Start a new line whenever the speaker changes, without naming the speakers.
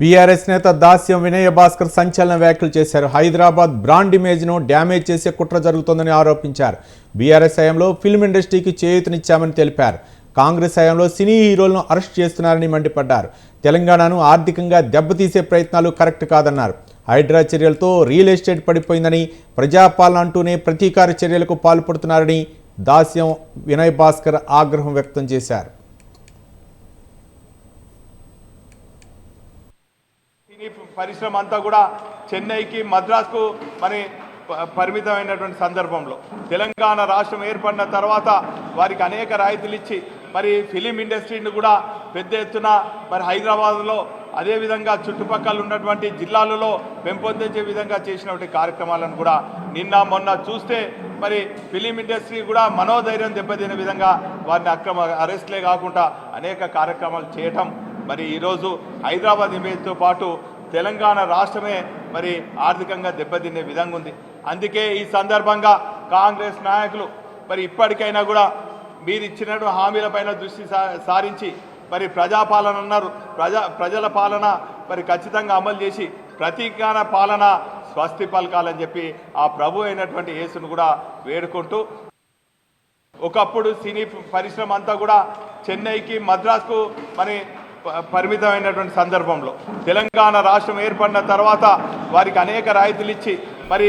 BRS నేత దాస్యం వినయ భాస్కర్ సంచలన వ్యాఖ్యలు చేశారు. హైదరాబాద్ బ్రాండ్ ఇమేజ్ను డ్యామేజ్ చేసే కుట్ర జరుగుతోందని ఆరోపించారు. బీఆర్ఎస్ హయాంలో ఫిల్మ్ ఇండస్ట్రీకి చేయూతనిచ్చామని తెలిపారు. కాంగ్రెస్ హయాంలో సినీ హీరోలను అరెస్ట్ చేస్తున్నారని మండిపడ్డారు. తెలంగాణను ఆర్థికంగా దెబ్బతీసే ప్రయత్నాలు కరెక్ట్ కాదన్నారు. హైడ్రా చర్యలతో రియల్ ఎస్టేట్ పడిపోయిందని ప్రజాపాలన అంటూనే ప్రతీకార చర్యలకు పాల్పడుతున్నారని దాస్యం వినయ్ భాస్కర్ ఆగ్రహం వ్యక్తం చేశారు.
పరిశ్రమ అంతా కూడా చెన్నైకి మద్రాస్కు మరి ప- పరిమితమైనటువంటి సందర్భంలో. తెలంగాణ రాష్ట్రం ఏర్పడిన తర్వాత వారికి అనేక రాయితీలు ఇచ్చి మరి ఫిలిం ఇండస్ట్రీని కూడా పెద్ద ఎత్తున మరి హైదరాబాద్లో అదేవిధంగా చుట్టుపక్కల ఉన్నటువంటి జిల్లాలలో పెంపొందించే విధంగా చేసినటువంటి కార్యక్రమాలను కూడా నిన్న మొన్న చూస్తే మరి ఫిలిం ఇండస్ట్రీ కూడా మనోధైర్యం దెబ్బతినే విధంగా వారిని అక్రమ అరెస్ట్లే కాకుండా అనేక కార్యక్రమాలు చేయటం మరి ఈరోజు హైదరాబాద్ ఇమేజ్తో పాటు తెలంగాణ రాష్ట్రమే మరి ఆర్థికంగా దెబ్బతినే విధంగా ఉంది. అందుకే ఈ సందర్భంగా కాంగ్రెస్ నాయకులు మరి ఇప్పటికైనా కూడా మీరు ఇచ్చినటువంటి హామీలపైన దృష్టి సా- సారించి మరి ప్రజాపాలన అన్నారు. ప్రజా ప్రజల పాలన మరి ఖచ్చితంగా అమలు చేసి ప్రతీకార పాలన స్వస్తి పలకాలని చెప్పి ఆ ప్రభు అయినటువంటి యేసును కూడా వేడుకుంటూ ఒకప్పుడు సినీ పరిశ్రమ అంతా కూడా చెన్నైకి మద్రాస్కు మరి పరిమితమైనటువంటి సందర్భంలో. తెలంగాణ రాష్ట్రం ఏర్పడిన తర్వాత వారికి అనేక రాయితీలు ఇచ్చి మరి